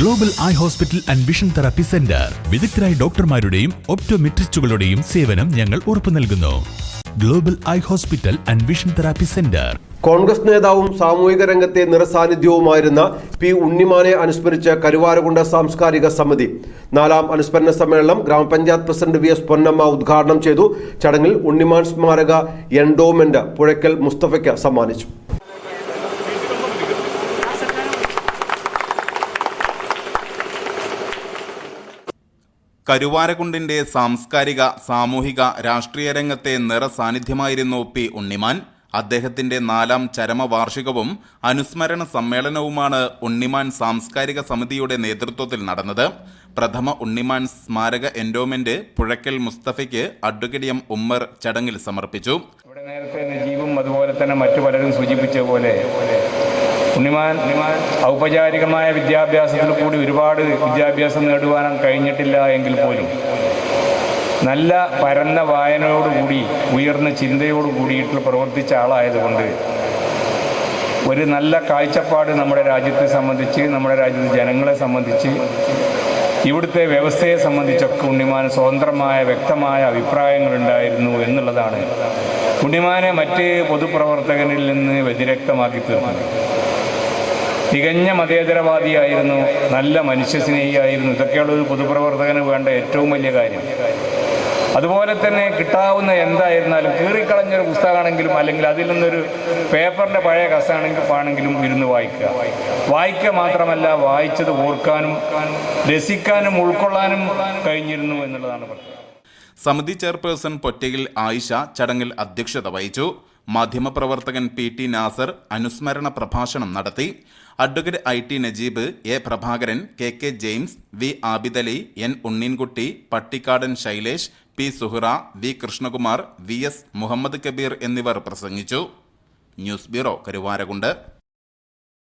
Global eye hospital and vision therapy centre വിദഗ്ധരായ ഡോക്ടർമാരുടെയും ഒപ്റ്റോമെട്രിസ്റ്റുകളുടെയും സേവനം ഞങ്ങൾ ഉറപ്പു നൽകുന്നു. Global eye hospital and vision therapy centre Congress നേതാവും സാമൂഹിക രംഗത്തെ നിറസാന്നിധ്യവുമായിരുന്ന പി ഉണ്ണിമാനെ അനുസ്മരിച്ച് കരുവാരകുണ്ട സാംസ്കാരിക സമിതി. നാലാം അനുസ്മരണ സമ്മേളനം ഗ്രാമപഞ്ചായത്ത് പ്രസിഡന്റ് വി എസ് പൊന്നമ്മ ഉദ്ഘാടനം ചെയ്തു. ചടങ്ങിൽ ഉണ്ണിമാൻ സ്മാരക എൻഡോമെന്റ് പുഴയ്ക്കൽ മുസ്തഫയ്ക്ക് സമ്മാനിച്ചു. കരുവാരകുണ്ടിന്റെ സാംസ്കാരിക സാമൂഹിക രാഷ്ട്രീയ രംഗത്തെ നിറസാന്നിധ്യമായിരുന്നു പി ഉണ്ണിമാൻ. അദ്ദേഹത്തിന്റെ നാലാം ചരമവാർഷികവും അനുസ്മരണ സമ്മേളനവുമാണ് ഉണ്ണിമാൻ സാംസ്കാരിക സമിതിയുടെ നേതൃത്വത്തിൽ നടന്നത്. പ്രഥമ ഉണ്ണിമാൻ സ്മാരക എൻഡോമെന്റ് പുഴക്കൽ മുസ്തഫയ്ക്ക് അഡ്വക്കേറ്റ് എം ഉമ്മർ ചടങ്ങിൽ സമർപ്പിച്ചു. നേരത്തെ നജീബും അതുപോലെ തന്നെ മറ്റു പലരും സൂചിപ്പിച്ച പോലെ ഉണ്ണിമാൻ ഔപചാരികമായ വിദ്യാഭ്യാസത്തിൽ കൂടി ഒരുപാട് വിദ്യാഭ്യാസം നേടുവാൻ കഴിഞ്ഞിട്ടില്ല എങ്കിൽ പോലും നല്ല പരന്ന വായനയോടുകൂടി ഉയർന്ന ചിന്തയോട് കൂടിയിട്ട് പ്രവർത്തിച്ച ആളായതുകൊണ്ട് ഒരു നല്ല കാഴ്ചപ്പാട് നമ്മുടെ രാജ്യത്തെ സംബന്ധിച്ച് നമ്മുടെ രാജ്യത്തെ ജനങ്ങളെ സംബന്ധിച്ച് ഇവിടുത്തെ വ്യവസ്ഥയെ സംബന്ധിച്ചൊക്കെ ഉണ്ണിമാൻ സ്വതന്ത്രമായ വ്യക്തമായ അഭിപ്രായങ്ങളുണ്ടായിരുന്നു എന്നുള്ളതാണ്. ഉണ്ണിമാനെ മറ്റ് പൊതുപ്രവർത്തകനിൽ നിന്ന് വ്യതിരക്തമാക്കി തീർന്നത് തികഞ്ഞ മതേതരവാദിയായിരുന്നു നല്ല മനുഷ്യസ്നേഹിയായിരുന്നു ഇതൊക്കെയുള്ള ഒരു പൊതുപ്രവർത്തകന് വേണ്ട ഏറ്റവും വലിയ കാര്യം. അതുപോലെ തന്നെ കിട്ടാവുന്ന എന്തായിരുന്നാലും കീറിക്കളഞ്ഞൊരു പുസ്തകമാണെങ്കിലും അല്ലെങ്കിൽ അതിൽ നിന്നൊരു പേപ്പറിന്റെ പഴയ കസാണെങ്കിൽ ആണെങ്കിലും ഇരുന്ന് വായിക്കുക. വായിക്കുക മാത്രമല്ല വായിച്ചത് ഓർക്കാനും രസിക്കാനും ഉൾക്കൊള്ളാനും കഴിഞ്ഞിരുന്നു എന്നുള്ളതാണ് സമിതി ചെയർപേഴ്സൺ പൊറ്റയിൽ ആയിഷ ചടങ്ങിൽ അധ്യക്ഷത വഹിച്ചു. മാധ്യമപ്രവർത്തകൻ പി ടി നാസർ അനുസ്മരണ പ്രഭാഷണം നടത്തി. Advocate I T Najeeb A Prabhakaran K K James V Abidali N Unneenkutty Pattikkadan Shailesh P Suhra V Krishnakumar V S Muhammad Kabeer എന്നിവർ പ്രസംഗിച്ചു. News bureau Karuvarakundu.